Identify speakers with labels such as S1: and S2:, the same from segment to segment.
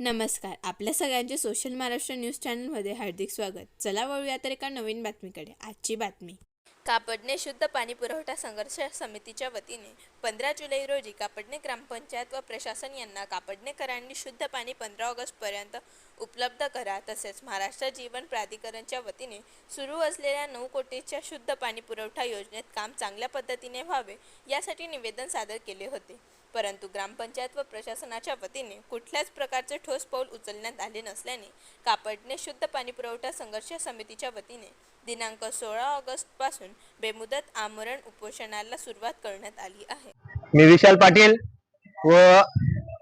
S1: नमस्कार. आपल्या सगळ्यांचे सोशल महाराष्ट्र न्यूज चॅनलमध्ये हार्दिक स्वागत. चला वळूया तर एका नवीन बातमीकडे. आजची बातमी. कापडणे शुद्ध पाणी पुरवठा संघर्ष समितीच्या वतीने पंधरा जुलै रोजी कापडणे ग्रामपंचायत व प्रशासन यांना कापडणेकरांनी शुद्ध पाणी पंधरा ऑगस्टपर्यंत उपलब्ध करा तसेच महाराष्ट्र जीवन प्राधिकरणच्या वतीने सुरू असलेल्या नऊ कोटीच्या शुद्ध पाणी पुरवठा योजनेत काम चांगल्या पद्धतीने व्हावे यासाठी निवेदन सादर केले होते. परंतु ग्रामपंचायत व प्रशासनाच्या वतीने कुठल्याच प्रकारचे ठोस पाऊल उचलण्यात आले नसल्याने कापडने शुद्ध पाणी पुरवठा संघर्ष समितीच्या वतीने दिनांक सोळा ऑगस्टपासून बेमुदत आमरण उपोषणाला सुरुवात करण्यात आली आहे.
S2: मी विशाल पाटील व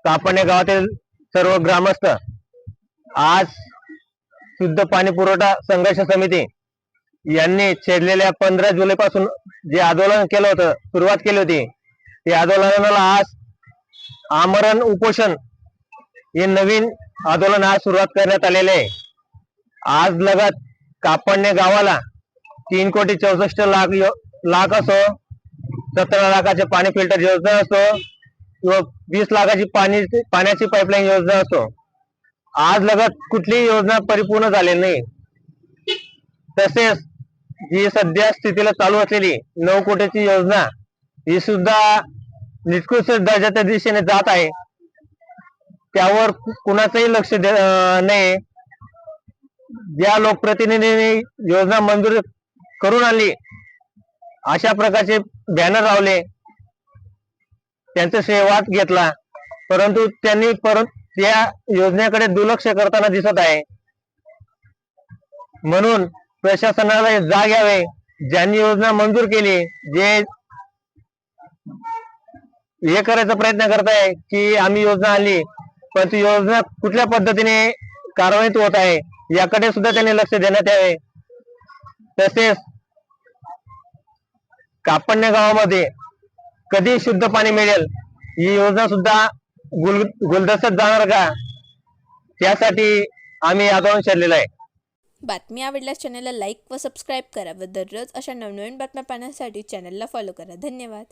S2: कापडणे गावातील सर्व ग्रामस्थ आज शुद्ध पाणी पुरवठा संघर्ष समिती यांनी छेडलेल्या पंधरा जुलै पासून जे आंदोलन केलं होतं सुरुवात केली होती ते आंदोलनाला आज आमरण उपोषण हे नवीन आंदोलन आज सुरुवात करण्यात आलेले आहे. आज लगत कापडणे गावाला तीन कोटी चौसष्ट लाख लाख असो सतरा लाखाचे पाणी फिल्टर योजना असो किंवा वीस लाखाची पाणी पाण्याची पाईपलाईन योजना असो आज लगत कुठलीही योजना परिपूर्ण झालेली नाही. तसेच ही सध्या स्थितीला चालू असलेली नऊ कोटीची योजना ही सुद्धा निकृष्ट दर्जाच्या दिशेने जात आहे. त्यावर कुणाचंही लक्ष नाही. ज्या लोकप्रतिनिधींनी योजना मंजूर करून आणली अशा प्रकारचे बॅनर लावले. त्यांचा शेवाट घेतला. परंतु त्यांनी परत त्या योजनेकडे दुर्लक्ष करताना दिसत आहे. म्हणून प्रशासनाला जाग यावे. ज्यांनी योजना मंजूर केली जे हे करायचा प्रयत्न करताय की आम्ही योजना आणली पण ती योजना कुठल्या पद्धतीने कारवाईत होत आहे याकडे सुद्धा त्यांनी लक्ष देण्यात यावे. तसेच कापडण्या गावामध्ये कधी शुद्ध पाणी मिळेल ही योजना सुद्धा गुल गुलदस्त्यात जाणार का? त्यासाठी आम्ही आंदोलन छेडलेलं आहे.
S1: बातमी आवडल्यास चॅनलला लाईक व सबस्क्राईब करा व दररोज अशा नवनवीन बातम्या पाहण्यासाठी चॅनलला फॉलो करा. धन्यवाद.